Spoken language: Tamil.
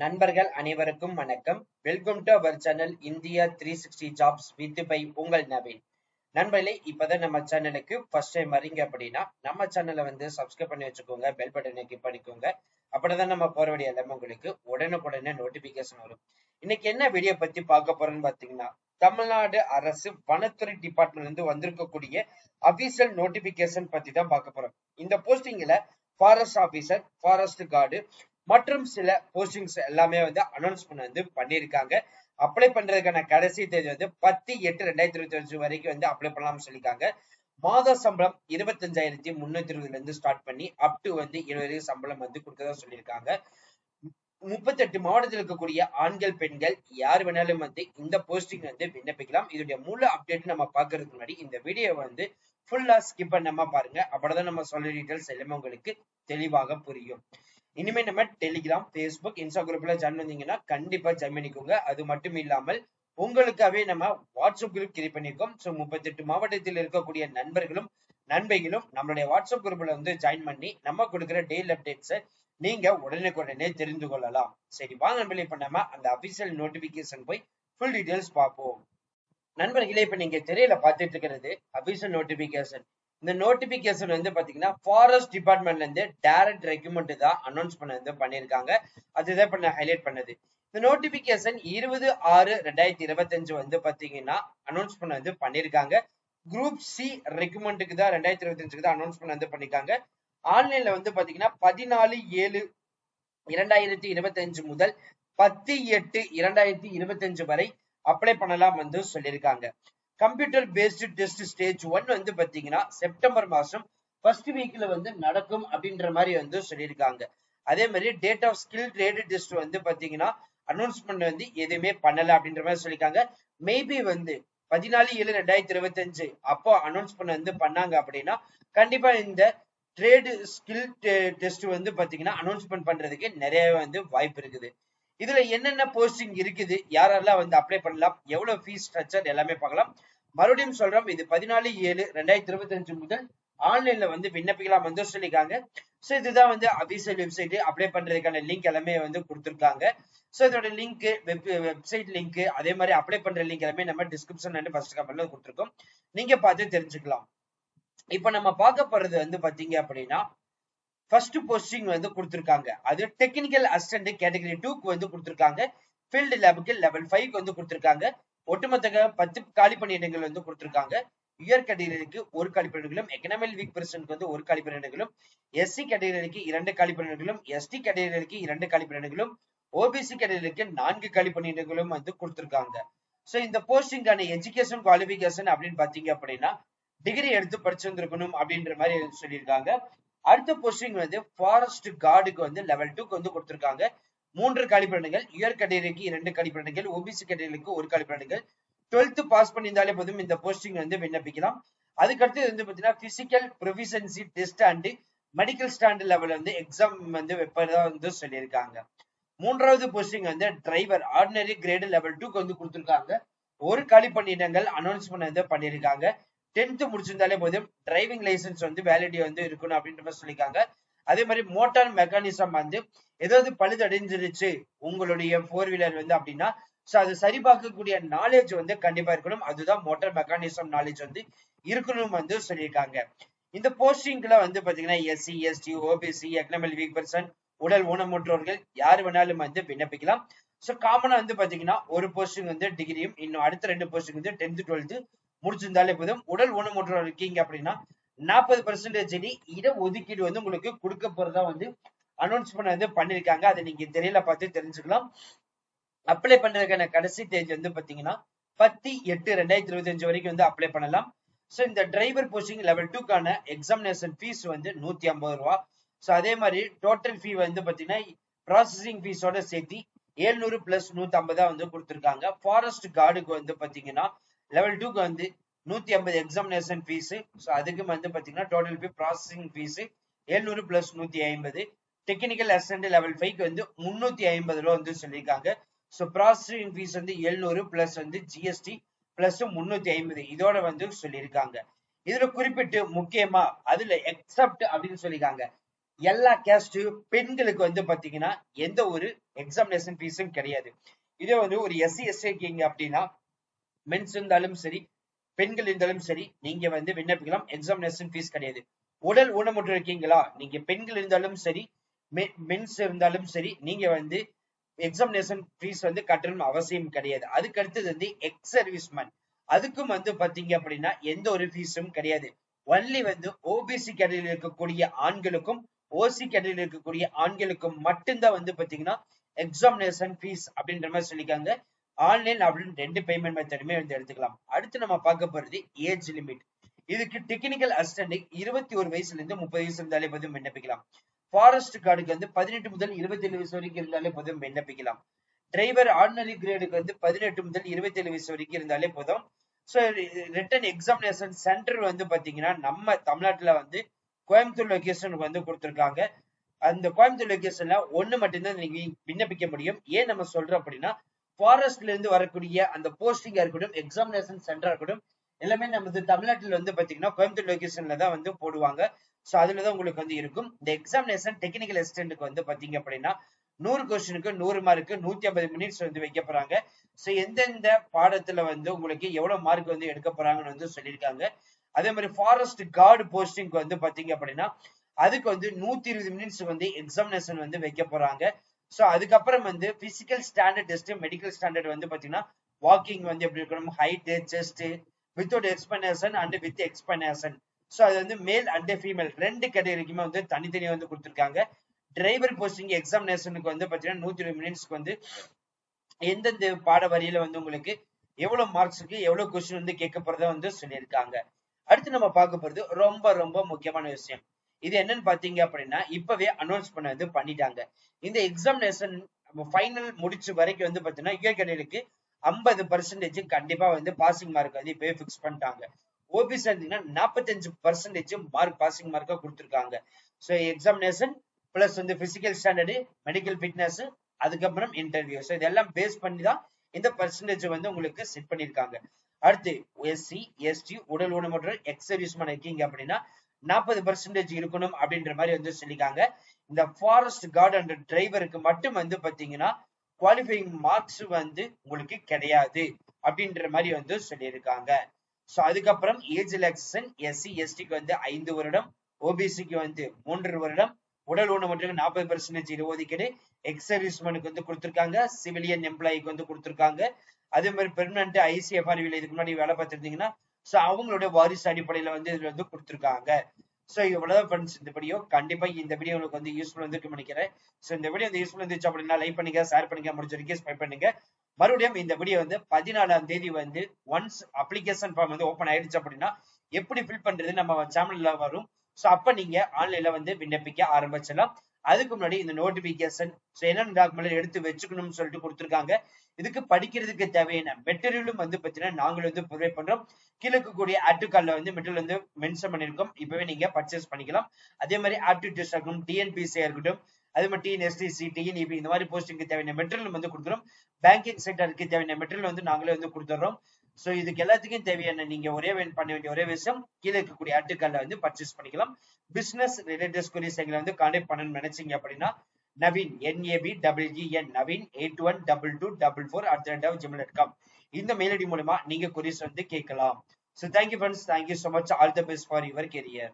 நண்பர்கள் அனைவருக்கும் வணக்கம். Welcome to our channel India three sixty jobs with by உங்கள் நவீன். நண்பர்களே இப்பதான் நம்ம சேனலுக்கு ஃபர்ஸ்ட் டைம் வரீங்க அப்படின்னா நம்ம சேனலை வந்து சப்ஸ்கிரைப் பண்ணி வச்சுக்கோங்க பெல் பட்டனை கிளிக் பண்ணிக்கோங்க. அப்படிதான் நம்ம போற வேண்டிய எல்லாமே உங்களுக்கு உடனுக்குடனே நோட்டிபிகேஷன் வரும். இன்னைக்கு என்ன வீடியோ பத்தி பார்க்க போறோம்னு பாத்தீங்கன்னா தமிழ்நாடு அரசு வனத்துறை டிபார்ட்மெண்ட்ல இருந்து வந்திருக்கக்கூடிய அபிஷியல் நோட்டிபிகேஷன் பத்தி தான் பார்க்க போறோம். இந்த போஸ்டிங்ல ஃபாரஸ்ட் ஆபீசர் ஃபாரஸ்ட் கார்டு மற்றும் சில போஸ்டிங்ஸ் எல்லாமே வந்து அனௌன்ஸ்மெண்ட் வந்து பண்ணியிருக்காங்க. அப்ளை பண்றதுக்கான கடைசி தேதி வந்து பத்து எட்டு ரெண்டாயிரத்தி இருபத்தி அஞ்சு வரைக்கும் வந்து அப்ளை பண்ணலாம்னு சொல்லியிருக்காங்க. மாத சம்பளம் இருபத்தஞ்சாயிரத்தி முன்னூத்தி இருபதுல இருந்து ஸ்டார்ட் பண்ணி அப் டு வந்து இருபது சம்பளம் வந்து கொடுக்கறதா சொல்லியிருக்காங்க. முப்பத்தெட்டு மாவட்டத்தில் இருக்கக்கூடிய ஆண்கள் பெண்கள் யார் வேணாலும் வந்து இந்த போஸ்டிங் வந்து விண்ணப்பிக்கலாம். இதோடைய முழு அப்டேட் நம்ம பாக்குறதுக்கு முன்னாடி இந்த வீடியோ வந்து ஃபுல்லா ஸ்கிப் பண்ணாம பாருங்க. அப்பதான் நம்ம சொல்ல டீட்டெயில்ஸ் எல்லாமே உங்களுக்கு தெளிவாக புரியும். இனிமே நம்ம டெலிகிராம் பேஸ்புக் இன்ஸ்டா குரூப்ல ஜாயின் வந்தீங்கன்னா கண்டிப்பா ஜாயின் பண்ணிக்கோங்க. அது மட்டும் இல்லாமல் உங்களுக்காகவே நம்ம வாட்ஸ்அப் குரூப் கிரியேட் பண்ணியிருக்கோம். ஸோ முப்பத்தெட்டு மாவட்டத்தில் இருக்கக்கூடிய நண்பர்களும் நண்பைகளும் நம்மளுடைய வாட்ஸ்அப் குரூப்ல வந்து ஜாயின் பண்ணி நம்ம கொடுக்குற டெய்லி அப்டேட்ஸை நீங்க உடனுக்குடனே தெரிந்து கொள்ளலாம். சரி வாங்க நண்பர்களே இப்ப நம்ம அந்த அபிஷியல் நோட்டிபிகேஷன் போய் ஃபுல் டீடைல்ஸ் பார்ப்போம். நண்பர்களே இப்ப நீங்க திரையில பார்த்துட்டு இருக்கிறது அபிஷியல் நோட்டிபிகேஷன் இந்த நோட்டிபிகேஷன் வந்து பாத்தீங்கன்னா ஃபாரஸ்ட் டிபார்ட்மெண்ட்ல இருந்து டைரக்ட் ரெக்யூமெண்ட் தான் அனௌன்ஸ் பண்ணது வந்து பண்ணிருக்காங்க அதுதான் இப்ப நான் ஹைலைட் பண்ணது. இந்த நோட்டிபிகேஷன் இருபது ஆறு ரெண்டாயிரத்தி இருபத்தஞ்சு வந்து பாத்தீங்கன்னா அனௌன்ஸ் பண்ண வந்து பண்ணிருக்காங்க குரூப் சி ரெக்குமெண்ட்டுக்கு தான் ரெண்டாயிரத்தி இருபத்தஞ்சுக்கு தான் அனௌன்ஸ் பண்ண வந்து பண்ணிருக்காங்க ஆன்லைன்ல வந்து பாத்தீங்கன்னா பதினாலு ஏழு இரண்டாயிரத்தி இருபத்தஞ்சு முதல் பத்து எட்டு இரண்டாயிரத்தி இருபத்தஞ்சு வரை அப்ளை பண்ணலாம் வந்து சொல்லியிருக்காங்க. Computer based test stage one வந்து பாத்தீங்கன்னா செப்டம்பர் மாசம் ஃபர்ஸ்ட் வீக்ல வந்து நடக்கும் அப்படின்ற மாதிரி வந்து சொல்லியிருக்காங்க. அதே மாதிரி date of skill trade test வந்து பாத்தீங்கன்னா அனௌன்ஸ்மெண்ட் வந்து எதுவுமே பண்ணல அப்படின்ற மாதிரி சொல்லியிருக்காங்க. மேபி வந்து பதினாலு ஏழு ரெண்டாயிரத்தி இருபத்தி அஞ்சு அப்போ அனௌன்ஸ்மெண்ட் வந்து பண்ணாங்க அப்படின்னா கண்டிப்பா இந்த ட்ரேடு ஸ்கில் டெஸ்ட் வந்து பாத்தீங்கன்னா அனௌன்ஸ்மெண்ட் பண்றதுக்கு நிறைய வந்து வாய்ப்பு இருக்குது. இதுல என்னென்ன போஸ்டிங் இருக்குது யாரெல்லாம் வந்து அப்ளை பண்ணலாம் எவ்வளவு ஃபீஸ் ஸ்ட்ரக்சர் எல்லாமே பார்க்கலாம். மறுபடியும் சொல்றோம் இது பதினாலு ஏழு ரெண்டாயிரத்தி இருபத்தி அஞ்சு முதல் ஆன்லைன்ல வந்து விண்ணப்பிக்கலாம் வந்து சொல்லியிருக்காங்க. ஸோ இதுதான் வந்து அபிஷியல் வெப்சைட் அப்ளை பண்றதுக்கான லிங்க் எல்லாமே வந்து கொடுத்துருக்காங்க. ஸோ இதோட லிங்க் வெப் வெப்சைட் லிங்க் அதே மாதிரி அப்ளை பண்ற லிங்க் எல்லாமே நம்ம டிஸ்கிரிப்ஷன் அண்ட் ஃபர்ஸ்ட் கமெண்ட்ல கொடுத்துருக்கோம். நீங்க பார்த்து தெரிஞ்சுக்கலாம். இப்போ நம்ம பார்க்க போறது வந்து பாத்தீங்க அப்படின்னா ஃபர்ஸ்ட் போஸ்டிங் வந்து கொடுத்துருக்காங்க. அது டெக்னிக்கல் அசிஸ்டன்ட் கேட்டகரி டூக்கு வந்து கொடுத்துருக்காங்க. ஃபீல்டு லேபுக்கு லெவல் ஃபைவ்க்கு வந்து கொடுத்துருக்காங்க. ஒட்டுமொத்த பத்து காலி பணியிடங்கள் வந்து கொடுத்துருக்காங்க. உயர் கேட்டகரிக்கு ஒரு காலி பணியிடங்களும் எக்கனாமிக் வீக் பர்சனுக்கு வந்து ஒரு காலி பணியிடங்களும் எஸ்சி கேட்டகரிக்கு இரண்டு காலி பணியிடங்களும் எஸ்டி கேட்டகரிக்கு இரண்டு காலி பணியிடங்களும் ஓபிசி கேட்டகரிக்கு நான்கு காலி பணியிடங்களும் வந்து கொடுத்துருக்காங்க. ஸோ இந்த போஸ்டிங்கான எஜுகேஷன் குவாலிபிகேஷன் அப்படின்னு பாத்தீங்க அப்படின்னா டிகிரி எடுத்து படிச்சிருந்திருக்கணும் அப்படின்ற மாதிரி சொல்லியிருக்காங்க. அடுத்த போஸ்டிங் வந்து ஃபாரஸ்ட் கார்டுக்கு வந்து லெவல் டூக்கு வந்து கொடுத்துருக்காங்க. மூன்று கழிப்பிடங்கள் உயர் கேட்டகரிக்கு இரண்டு கழிப்பிடங்கள் ஓபிசி கேட்டகரிக்கு ஒரு கழிப்பிடங்கள் டுவெல்த் பாஸ் பண்ணியிருந்தாலே போதும் இந்த போஸ்டிங் வந்து விண்ணப்பிக்கலாம். அதுக்கடுத்து வந்து பாத்தீங்கன்னா physical proficiency test and medical stand level வந்து எக்ஸாம் வந்து வைப்பதா வந்து சொல்லியிருக்காங்க. மூன்றாவது போஸ்டிங் வந்து டிரைவர் ஆர்டினரி கிரேடு லெவல் டூக்கு வந்து கொடுத்துருக்காங்க. ஒரு காலி பணியிடங்கள் அனௌன்ஸ்மெண்ட் வந்து பண்ணியிருக்காங்க. டென்த் முடிச்சிருந்தாலே போதும். டிரைவிங் லைசன்ஸ் வந்து வேலிடி வந்து இருக்கணும் அப்படின்ற மாதிரி சொல்லியிருக்காங்க. அதே மாதிரி மோட்டார் மெக்கானிசம் வந்து ஏதாவது பழுதடைஞ்சிருச்சு உங்களுடைய ஃபோர் வீலர் வந்து அப்படின்னா ஸோ அதை சரி பார்க்கக்கூடிய நாலேஜ் வந்து கண்டிப்பா இருக்கணும். அதுதான் மோட்டார் மெக்கானிசம் நாலேஜ் வந்து இருக்கணும் வந்து சொல்லியிருக்காங்க. இந்த போஸ்டிங்ல வந்து பாத்தீங்கன்னா SC ST OBC economic weak person உடல் ஊனமுற்றோர்கள் யார் வேணாலும் வந்து விண்ணப்பிக்கலாம். ஸோ காமனா வந்து பாத்தீங்கன்னா ஒரு போஸ்டிங் வந்து டிகிரியும் இன்னும் அடுத்த ரெண்டு போஸ்டிங் வந்து டென்த் டுவெல்த்து முடிச்சிருந்தாலே போதும். உடல் ஊனமுற்றோர் இருக்கீங்க அப்படின்னா நாற்பது பர்சன்டேஜ் இட ஒதுக்கீடு வந்து உங்களுக்கு கொடுக்க போறதா வந்து அனௌன்ஸ்மெண்ட் வந்து பண்ணிருக்காங்க. அதை நீங்க தெரியல பார்த்து தெரிஞ்சுக்கலாம். அப்ளை பண்றதுக்கான கடைசி தேதி வந்து பாத்தீங்கன்னா பத்து எட்டு ரெண்டாயிரத்தி இருபத்தி அஞ்சு வரைக்கும் வந்து அப்ளை பண்ணலாம். ஸோ இந்த டிரைவர் போஸ்டிங் லெவல் டூக்கான எக்ஸாமினேஷன் ஃபீஸ் வந்து நூத்தி ஐம்பது ரூபா. ஸோ அதே மாதிரி டோட்டல் ஃபீ வந்து பாத்தீங்கன்னா ப்ராசஸிங் ஃபீஸோட சேர்த்து ஏழ்நூறு பிளஸ் நூத்தி ஐம்பதா வந்து கொடுத்துருக்காங்க. ஃபாரஸ்ட் கார்டுக்கு வந்து பாத்தீங்கன்னா லெவல் டூக்கு வந்து நூத்தி ஐம்பது எக்ஸாமினேஷன் ஃபீஸ் ஸோ அதுக்கு வந்து பாத்தீங்கன்னா டோட்டல் ஃபீ ப்ராசஸிங் ஃபீஸ் எழுநூறு பிளஸ் நூத்தி ஐம்பது. டெக்னிக்கல் அசிஸ்டன்ட் லெவல் ஃபைவ்க்கு வந்து முன்னூத்தி ஐம்பது ரூபா வந்து சொல்லியிருக்காங்க. ஸோ ப்ராசஸிங் ஃபீஸ் வந்து எழுநூறு பிளஸ் வந்து ஜிஎஸ்டி பிளஸ் முன்னூத்தி ஐம்பது. இதோட வந்து சொல்லியிருக்காங்க. இதுல குறிப்பிட்டு முக்கியமா அதுல எக்ஸப்ட் அப்படின்னு சொல்லியிருக்காங்க. எல்லா கேஸ்ட் பெண்களுக்கு வந்து பாத்தீங்கன்னா எந்த ஒரு எக்ஸாமினேஷன் ஃபீஸும் கிடையாது. இதே வந்து ஒரு எஸ்சி எஸ்சி இருக்கீங்க அப்படின்னா மென்ஸ் இருந்தாலும் சரி பெண்கள் இருந்தாலும் சரி நீங்க வந்து விண்ணப்பிக்கலாம். எக்ஸாமினேஷன் ஃபீஸ் கிடையாது. உடல் ஊனமுற்று இருக்கீங்களா? நீங்க பெண்கள் இருந்தாலும் சரி மென்ஸ் இருந்தாலும் சரி நீங்க வந்து எக்ஸாமினேஷன் ஃபீஸ் வந்து கட்டணும் அவசியம் கிடையாது. அதுக்கு அடுத்தது வந்து எக்ஸ் சர்வீஸ்மேன் அதுக்கும் வந்து பாத்தீங்க அப்படின்னா எந்த ஒரு ஃபீஸும் கிடையாது. ஒன்லி வந்து ஓபிசி கேட்டகரியில் இருக்கக்கூடிய ஆண்களுக்கும் ஓசி கேட்டகரியில் இருக்கக்கூடிய ஆண்களுக்கும் மட்டும்தான் வந்து பாத்தீங்கன்னா எக்ஸாமினேஷன் ஃபீஸ் அப்படின்ற மாதிரி சொல்லியிருக்காங்க. ஆன்லைன் அப்படின்னு ரெண்டு பேமெண்ட் மெத்தடுமே வந்து எடுத்துக்கலாம். அடுத்து நம்ம பார்க்க போறது ஏஜ் லிமிட் இதுக்கு டெக்னிக்கல் அசிஸ்டன்ட் இருபத்தி ஒரு வயசுல இருந்து முப்பது வயசு இருந்தாலே போதும் விண்ணப்பிக்கலாம். ஃபாரஸ்ட் கார்டுக்கு வந்து பதினெட்டு முதல் இருபத்தி ஏழு வயசு வரைக்கும் இருந்தாலே போதும் விண்ணப்பிக்கலாம். டிரைவர் ஆர்டினரி கிரேடுக்கு வந்து பதினெட்டு முதல் இருபத்தி ஏழு வயசு வரைக்கும் இருந்தாலே போதும். ஸோ ரிட்டன் எக்ஸாமினேஷன் சென்டர் வந்து பாத்தீங்கன்னா நம்ம தமிழ்நாட்டுல வந்து கோயம்புத்தூர் லொகேஷனுக்கு வந்து கொடுத்துருக்காங்க. அந்த கோயம்புத்தூர் லொகேஷன்ல ஒண்ணு மட்டும்தான் நீங்க விண்ணப்பிக்க முடியும். ஏன் நம்ம சொல்றோம் அப்படின்னா ஃபாரஸ்ட்ல இருந்து வரக்கூடிய அந்த போஸ்டிங்கா இருக்கட்டும் எக்ஸாமினேஷன் சென்டரா இருக்கட்டும் எல்லாமே நமது தமிழ்நாட்டில் வந்து பாத்தீங்கன்னா கோயம்புத்தூர் லொகேஷன்ல தான் வந்து போடுவாங்க. ஸோ அதுலதான் உங்களுக்கு வந்து இருக்கும். இந்த எக்ஸாமினேஷன் டெக்னிக்கல் அசிஸ்டன்ட்டுக்கு வந்து பாத்தீங்க அப்படின்னா நூறு கொஸ்டினுக்கு நூறு மார்க்கு நூத்தி ஐம்பது மினிட்ஸ் வந்து வைக்க போறாங்க. ஸோ எந்தெந்த பாடத்துல வந்து உங்களுக்கு எவ்வளவு மார்க் வந்து எடுக்க போறாங்கன்னு வந்து சொல்லியிருக்காங்க. அதே மாதிரி ஃபாரஸ்ட் கார்டு போஸ்டிங்க்கு வந்து பாத்தீங்க அப்படின்னா அதுக்கு வந்து நூத்தி இருபது மினிட்ஸ் வந்து எக்ஸாமினேஷன் வந்து வைக்க போறாங்க. ஸோ அதுக்கப்புறம் வந்து physical standard test medical standard வந்து பாத்தீங்கன்னா வாக்கிங் வந்து எப்படி இருக்கணும்? Height chest without expansion and with expansion so அது வந்து மேல் அண்ட் ஃபீமேல் ரெண்டு கேட்டகரிக்குமே வந்து தனித்தனியாக வந்து கொடுத்துருக்காங்க. டிரைவர் போஸ்டிங் எக்ஸாமினேஷனுக்கு வந்து பாத்தீங்கன்னா நூத்தி இருபது மினிட்ஸ்க்கு வந்து எந்தெந்த பாட வரியில வந்து உங்களுக்கு எவ்வளவு மார்க்ஸுக்கு எவ்வளவு கொஸ்டின் வந்து கேட்க போறதா வந்து சொல்லியிருக்காங்க. அடுத்து நம்ம பார்க்க போகிறது ரொம்ப ரொம்ப முக்கியமான விஷயம். இது என்னன்னு பாத்தீங்க அப்படின்னா இப்பவே அனௌன்ஸ் பண்ண வந்து பண்ணிட்டாங்க. இந்த எக்ஸாமினேஷன் ஃபைனல் முடிச்ச வரைக்கும் வந்து பாத்தீங்கன்னா இயற்கைக்கு ஐம்பது பர்சன்டேஜ் கண்டிப்பா வந்து பாசிங் மார்க் வந்து இப்பவே பிக்ஸ் பண்ணிட்டாங்க. ஓபிசி இருந்தீங்கன்னா நாற்பத்தஞ்சு பர்சன்டேஜ் மார்க் பாசிங் மார்க்கா கொடுத்துருக்காங்க. ஸோ எக்ஸாமினேஷன் பிளஸ் வந்து பிசிக்கல் ஸ்டாண்டர்டு மெடிக்கல் ஃபிட்னஸ் அதுக்கப்புறம் இன்டர்வியூ ஸோ இதெல்லாம் பேஸ் பண்ணி தான் இந்த பர்சன்டேஜ் வந்து உங்களுக்கு செட் பண்ணியிருக்காங்க. அடுத்து எஸ்சி எஸ்டி உடல் ஊனமுற்ற எக்ஸ் சர்வீஸ்மேன் இருக்கீங்க அப்படின்னா நாற்பது பர்சன்டேஜ் இருக்கணும் அப்படின்ற மாதிரி வந்து சொல்லியிருக்காங்க. இந்த ஃபாரஸ்ட் கார்டு அண்ட் டிரைவருக்கு மட்டும் வந்து பாத்தீங்கன்னா குவாலிஃபைங் மார்க்ஸ் வந்து உங்களுக்கு கிடையாது அப்படின்ற மாதிரி வந்து சொல்லியிருக்காங்க. ஸோ அதுக்கப்புறம் ஏஜ் ரிலாக்ஸேஷன் எஸ்சி எஸ்டிக்கு வந்து ஐந்து வருடம் ஓபிசிக்கு வந்து மூன்று வருடம் உடல் ஊனமுற்றக்கு நாற்பது பர்சன்டேஜ் இடஒதுக்கீடு எக்ஸ் சர்வீஸ்மேனுக்கு வந்து கொடுத்துருக்காங்க சிவிலியன் எம்ப்ளாய்க்கு வந்து கொடுத்துருக்காங்க. அதே மாதிரி பெர்மனன்ட் ஐசிஎஃப்ஆர்வியில் இதுக்கு முன்னாடி வேலை பார்த்துருந்தீங்கன்னா ஸோ அவங்களுடைய வாரிசு அடிப்படையில வந்து இதுல வந்து கொடுத்துருக்காங்க. ஸோ இவ்வளவுதான் ஃப்ரெண்ட்ஸ் இந்த வீடியோ கண்டிப்பா இந்த வீடியோ உங்களுக்கு வந்து யூஸ்ஃபுல் வந்து நினைக்கிறேன். ஸோ இந்த வீடியோ வந்து யூஸ்ஃபுல் இருந்துச்சு அப்படின்னா லைக் பண்ணுங்க ஷேர் பண்ணுங்க முடிஞ்ச வரைக்கும் ஸ்பை பண்ணுங்க. மறுபடியும் இந்த வீடியோ வந்து பதினாலாம் தேதி வந்து ஒன்ஸ் அப்ளிகேஷன் ஃபார்ம் வந்து ஓப்பன் ஆயிடுச்சு அப்படின்னா எப்படி ஃபில் பண்றது நம்ம சேனல்ல வரும். ஸோ அப்ப நீங்க ஆன்லைன்ல வந்து விண்ணப்பிக்க ஆரம்பிச்சலாம் அதுக்கு முன்னாடி இந்த நோட்டிபிகேஷன் என்னென்ன டாக்குமெண்ட் எடுத்து வச்சுக்கணும்னு சொல்லிட்டு கொடுத்துருக்காங்க. இதுக்கு படிக்கிறதுக்கு தேவையான மெட்டீரியலும் வந்து பார்த்தீங்கன்னா நாங்கள் வந்து ப்ரொவைட் பண்றோம். கீழே இருக்கக்கூடிய ஆப்டிகால்ல வந்து மெட்டீரியல் வந்து மென்ஷன் பண்ணிருக்கோம் இப்பவே நீங்க பர்ச்சேஸ் பண்ணிக்கலாம். அதே மாதிரி ஆப்டிடியூட் டெஸ்ட் இருக்கட்டும் டிஎன்பிசி இருக்கட்டும் அதே மாதிரி டிஎன்எஸ்டிசி டிஎன்இபி இந்த மாதிரி போஸ்டிங்க்கு தேவையான மெட்டீரியல் வந்து கொடுக்குறோம். பேங்கிங் செக்டருக்கு தேவையான மெட்டீரியல் வந்து நாங்களே வந்து கொடுத்துறோம் சோ இதுக்கு எல்லாத்துக்கும் தேவையான நீங்க ஒரே பண்ண வேண்டிய ஒரே விஷயம் கீழே இருக்கக்கூடிய அட்டுக்கல்ல வந்து பர்ச்சேஸ் பண்ணிக்கலாம். பிசினஸ் ரிலேட்டட் ஸ்கூலிஸ் எங்களை வந்து கான்டாக்ட் பண்ணணும்னு நினைச்சீங்க அப்படின்னா Naveen NAB WN Naveen eight one double two double four at ரெண்டாவது ஜிமெயில் டாட் காம் இந்த மெயில் ஐடி மூலமா நீங்க கொரிஸ் வந்து கேட்கலாம். So thank you friends thank you so much all the best for your career